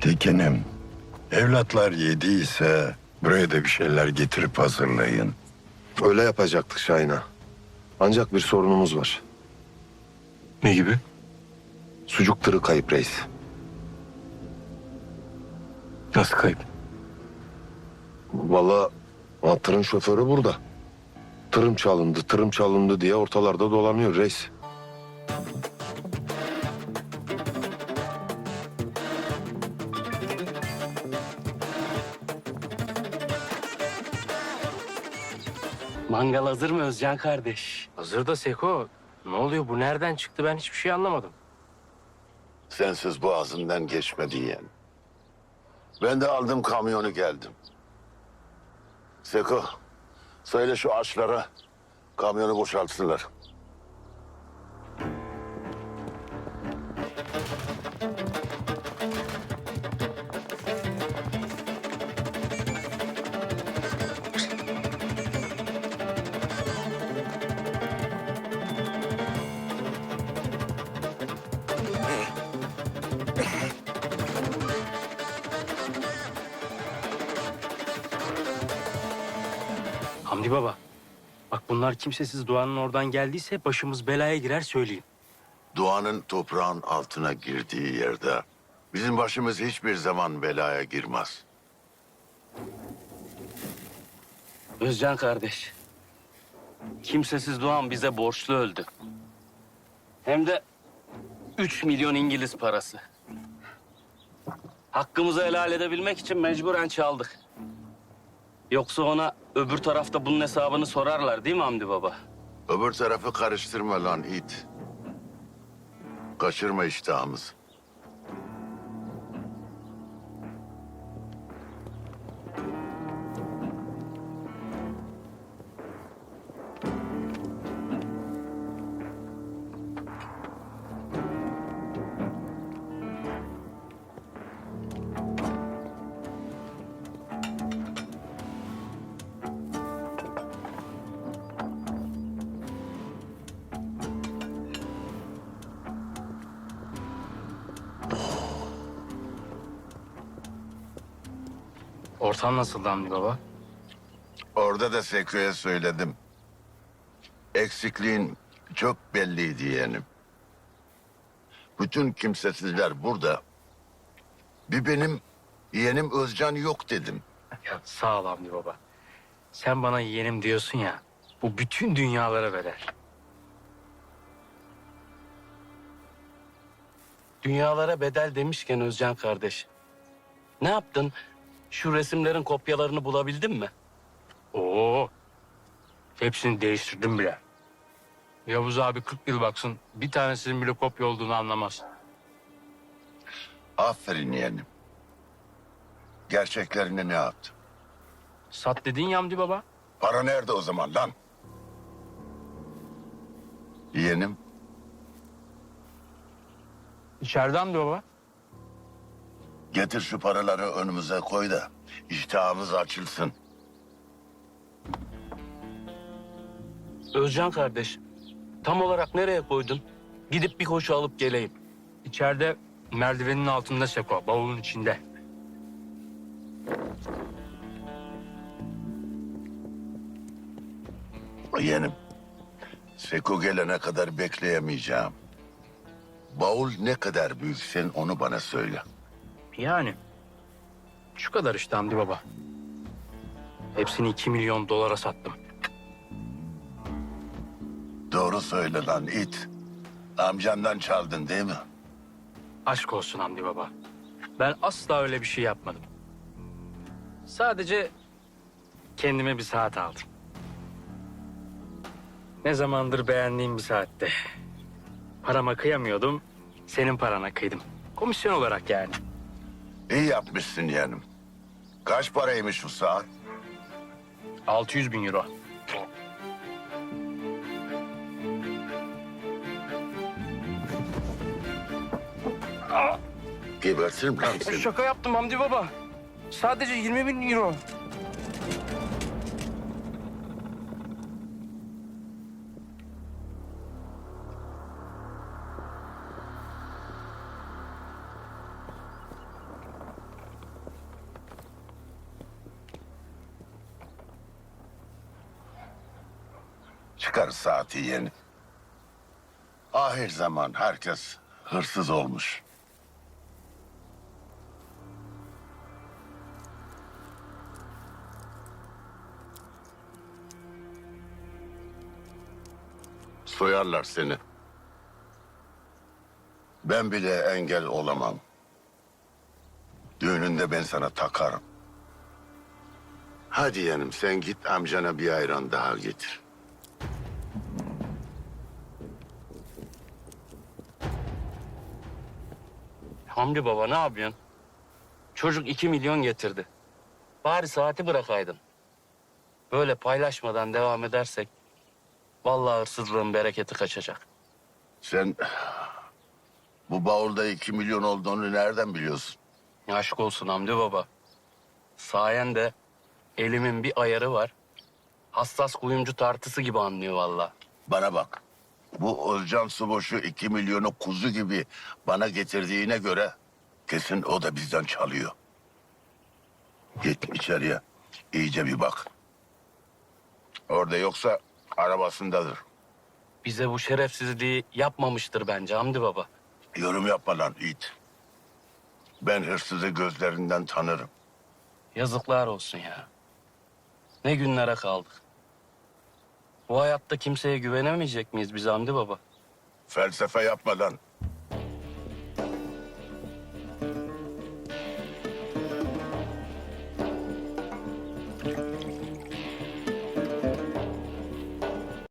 Tekinim, evlatlar yediyse buraya da bir şeyler getirip hazırlayın. Öyle yapacaktık Şahin'a. Ancak bir sorunumuz var. Ne gibi? Sucuk tırı kayıp reis. Nasıl kayıp? Vallahi ha, tırın şoförü burada. Tırım çalındı, tırım çalındı diye ortalarda dolanıyor reis. Mangal hazır mı Özcan kardeş? Hazır da Seko. Ne oluyor bu nereden çıktı ben hiçbir şey anlamadım. Sensiz boğazından geçmedi yeğen. Ben de aldım kamyonu geldim. Seko, söyle şu açlara kamyonu boşaltsınlar. Hamdi baba. Bak bunlar kimsesiz Doğan'ın oradan geldiyse başımız belaya girer söyleyeyim. Doğanın toprağın altına girdiği yerde bizim başımız hiçbir zaman belaya girmez. Özcan kardeş. Kimsesiz Doğan bize borçlu öldü. Hem de 3 milyon İngiliz parası. Hakkımızı helal edebilmek için mecburen çaldık. Yoksa ona öbür tarafta bunun hesabını sorarlar değil mi Hamdi baba? Öbür tarafı karıştırma lan it. Kaçırma iştahımızı. Ortam nasıldı Hamdi baba? Orada da Seko'ya söyledim. Eksikliğin çok belliydi yeğenim. Bütün kimsesizler burada. Bir benim yeğenim Özcan yok dedim. Ya sağ ol Hamdi baba. Sen bana yeğenim diyorsun ya. Bu bütün dünyalara bedel. Dünyalara bedel demişken Özcan kardeş. Ne yaptın? Şu resimlerin kopyalarını bulabildin mi? Oo. Hepsini değiştirdim bile. Yavuz abi 40 yıl baksın bir tanesinin bile kopya olduğunu anlamaz. Aferin yeğenim. Gerçeklerini ne yaptın? Sat dedin ya Hamdi baba. Para nerede o zaman lan? Yeğenim İçeride Hamdi baba. Getir şu paraları önümüze koy da iştahımız açılsın. Özcan kardeş, tam olarak nereye koydun? Gidip bir koşu alıp geleyim. İçeride merdivenin altında Seko, bavulun içinde. Yeğenim, Seko gelene kadar bekleyemeyeceğim. Bavul ne kadar büyük sen onu bana söyle. Yani şu kadar işte Hamdi baba. Hepsini iki milyon dolara sattım. Doğru söyle lan it. Amcandan çaldın değil mi? Aşk olsun Hamdi baba. Ben asla öyle bir şey yapmadım. Sadece kendime bir saat aldım. Ne zamandır beğendiğim bir saatte. Parama kıyamıyordum, senin parana kıydım. Komisyon olarak yani. İyi yapmışsın yeğenim. Kaç paraymış bu saat? 600 bin euro. Gebertirim lan seni. Şaka yaptım Hamdi baba. Sadece 20 bin euro. Çıkar saati yeni. Ahir zaman herkes hırsız olmuş. Soyarlar seni. Ben bile engel olamam. Düğününde ben sana takarım. Hadi yanım sen git amcana bir ayran daha getir. Hamdi baba ne yapıyorsun? Çocuk iki milyon getirdi. Bari saati bırakaydın. Böyle paylaşmadan devam edersek... ...vallahi hırsızlığın bereketi kaçacak. Sen bu bavulda iki milyon olduğunu nereden biliyorsun? Aşk olsun Hamdi baba. Sayende elimin bir ayarı var. Hassas kuyumcu tartısı gibi anlıyor vallahi. Bana bak. Bu Özcan Suboş'u iki milyonu kuzu gibi bana getirdiğine göre kesin o da bizden çalıyor. Git içeriye. iyice bir bak. Orada yoksa arabasındadır. Bize bu şerefsizliği yapmamıştır bence Hamdi baba. Yorum yapma lan it. Ben hırsızı gözlerinden tanırım. Yazıklar olsun ya. Ne günlere kaldık. Bu hayatta kimseye güvenemeyecek miyiz biz Hamdi baba? Felsefe yapma lan.